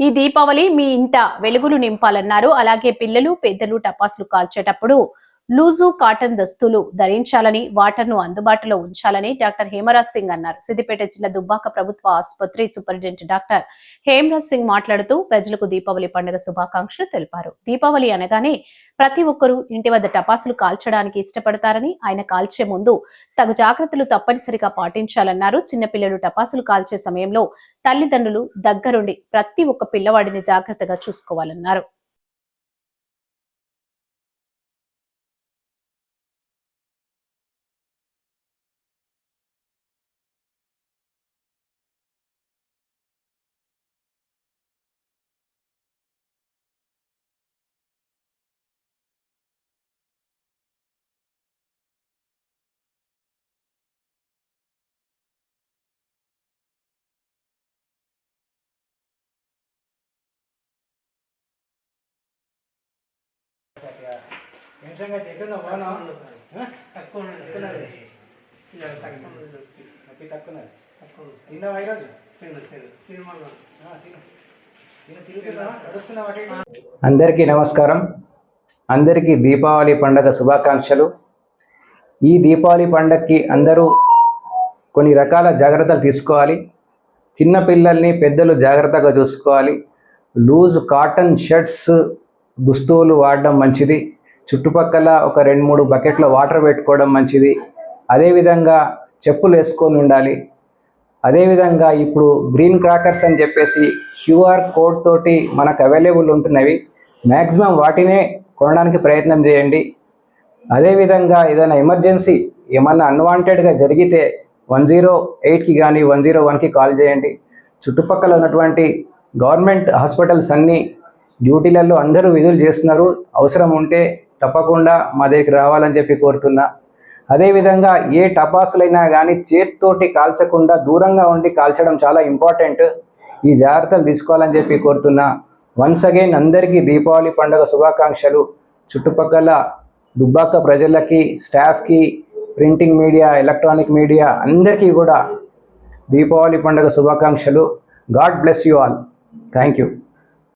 ఈ దీపావళి మీ ఇంట వెలుగులు నింపాలన్నారు. అలాగే పిల్లలు పెద్దలు టపాసులు కాల్చేటప్పుడు లూజు కాటన్ దుస్తులు ధరించాలని వాటర్ను అందుబాటులో ఉంచాలని డాక్టర్ హేమరాజ్ సింగ్ అన్నారు. సిద్దిపేట జిల్లా దుబ్బాక ప్రభుత్వ ఆసుపత్రి సూపరింటెండెంట్ డాక్టర్ హేమరాజ్ సింగ్ మాట్లాడుతూ ప్రజలకు దీపావళి పండుగ శుభాకాంక్షలు తెలిపారు. దీపావళి అనగానే ప్రతి ఒక్కరూ ఇంటి వద్ద టపాసులు కాల్చడానికి ఇష్టపడతారని ఆయన కాల్చే ముందు తగు జాగ్రత్తలు తప్పనిసరిగా పాటించాలన్నారు. చిన్నపిల్లలు టపాసులు కాల్చే సమయంలో తల్లిదండ్రులు దగ్గరుండి ప్రతి ఒక్క పిల్లవాడిని జాగ్రత్తగా చూసుకోవాలన్నారు. ఏం సంగతి తక్కువ తిన్నావా ఈరోజు? అందరికీ నమస్కారం. అందరికీ దీపావళి పండగ శుభాకాంక్షలు. ఈ దీపావళి పండగకి అందరూ కొన్ని రకాల జాగ్రత్తలు తీసుకోవాలి. చిన్న పిల్లల్ని పెద్దలు జాగ్రత్తగా చూసుకోవాలి. లూజ్ కాటన్ షర్ట్స్ దుస్తువులు వాడడం మంచిది. చుట్టుపక్కల ఒక రెండు మూడు బకెట్లో వాటర్ పెట్టుకోవడం మంచిది. అదేవిధంగా చెప్పులు వేసుకొని ఉండాలి. అదేవిధంగా ఇప్పుడు గ్రీన్ క్రాకర్స్ అని చెప్పేసి క్యూఆర్ కోడ్ తోటి మనకు అవైలబుల్ ఉంటున్నవి. మ్యాక్సిమం వాటినే కొనడానికి ప్రయత్నం చేయండి. అదేవిధంగా ఏదైనా ఎమర్జెన్సీ ఏమన్నా అన్వాంటెడ్గా జరిగితే వన్ జీరో ఎయిట్కి కానీ వన్ జీరో వన్కి కాల్ చేయండి. చుట్టుపక్కల ఉన్నటువంటి గవర్నమెంట్ హాస్పిటల్స్ అన్నీ డ్యూటీలలో అందరూ విధులు చేస్తున్నారు. అవసరం ఉంటే తప్పకుండా మా దగ్గరికి రావాలని చెప్పి కోరుతున్నా. అదేవిధంగా ఏ టపాసులైనా కానీ చేతితోటి కాల్చకుండా దూరంగా ఉండి కాల్చడం చాలా ఇంపార్టెంట్. ఈ జాగ్రత్తలు తీసుకోవాలని చెప్పి కోరుతున్నా. వన్స్ అగైన్ అందరికీ దీపావళి పండుగ శుభాకాంక్షలు. చుట్టుపక్కల దుబ్బాక ప్రజలకి స్టాఫ్కి ప్రింటింగ్ మీడియా ఎలక్ట్రానిక్ మీడియా అందరికీ కూడా దీపావళి పండుగ శుభాకాంక్షలు. God bless you all. Thank you